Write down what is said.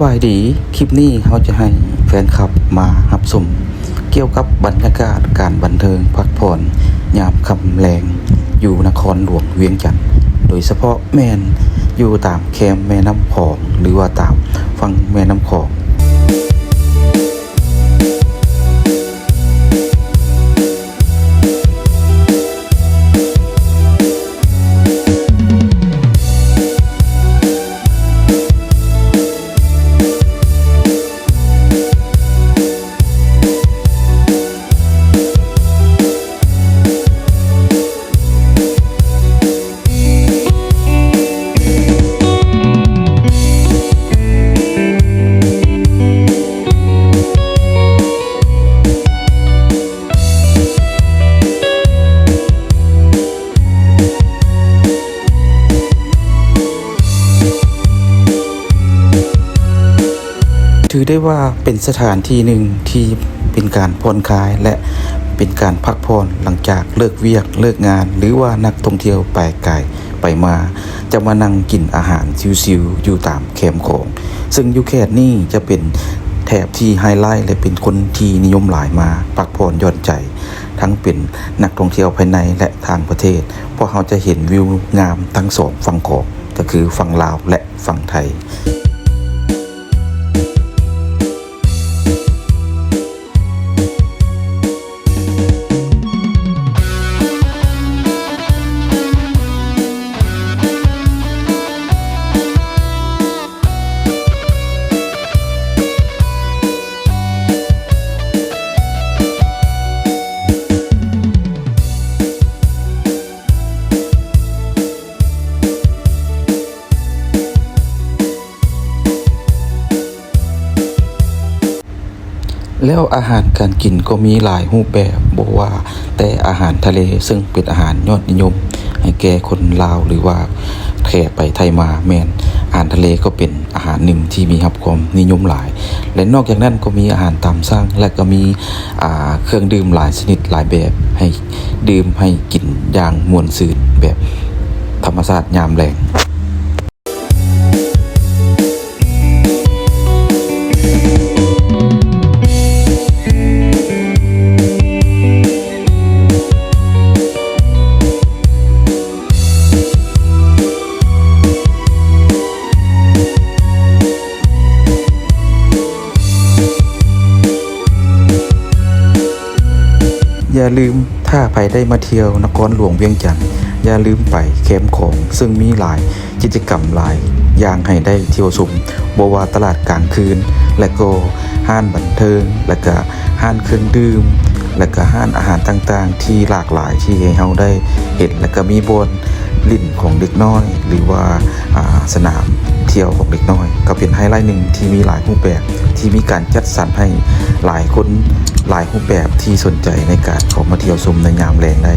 บายดีคลิปนี้เขาจะให้แฟนคลับมาหับสมเกี่ยวกับบรรยากาศการบันเทิงพักผ่อนยามคำแรงอยู่นครหลวงเวียงจันทร์โดยเฉพาะแมนอยู่ตามแคมแม่น้ำของ หรือว่าตามฟังแม่น้ำของ ถือได้ว่าเป็นสถานที่หนึ่งที่เป็นการผ่อนคลายและเป็นการพักผ่อนหลังจากเลิกเวียกเลิกงาน หรือว่านักท่องเที่ยวไปไกลไปมา จะมานั่งกินอาหารชิวๆอยู่ตามแคมป์ของ ซึ่งยูแคดนี่จะเป็นแถบที่ไฮไลท์และเป็นคนที่นิยมหลายมาพักผ่อนหย่อนใจ ทั้งเป็นนักท่องเที่ยวภายในและทางประเทศ เพราะเราจะเห็นวิวงามทั้งสองฝั่งของก็คือฝั่งลาวและฝั่งไทย แล้วอาหารการกินก็มีหลายรูปแบบบอกว่า แต่อาหารทะเลซึ่งเป็นอาหารยอดนิยม ให้แก่คนลาวหรือว่าแขกไปไทยมาแมนอาหารทะเลก็เป็นอาหารหนึ่งที่มีรับความนิยมหลาย และนอกจากนั้นก็มีอาหารตามสั่งและก็มีเครื่องดื่มหลายชนิดหลายแบบให้ดื่มให้กินอย่างมวนซื่นแบบธรรมชาติยามแรง อย่าลืมถ้าไปได้มาเที่ยวนครหลวงเวียงจันทน์อย่าลืมไปแคมป์ของซึ่งมีหลายกิจกรรมหลายอย่างให้ได้เที่ยวชมบว่าตลาดกลางคืน และก็ห้านบันเทิง และก็ห้านเครื่องดื่ม และก็ห้านอาหารต่างๆ ที่หลากหลายที่ให้เราได้เห็นและก็มีบนลิ่นของเด็กน้อย หรือว่าอ่าสนาม เที่ยวของเด็กน้อย ก็เป็นไฮไลท์หนึ่งที่มีหลายรูปแบบที่มีการจัดสรรให้หลายคนหลายรูปแบบที่สนใจในการเข้ามาเที่ยวชมในยามแรงได้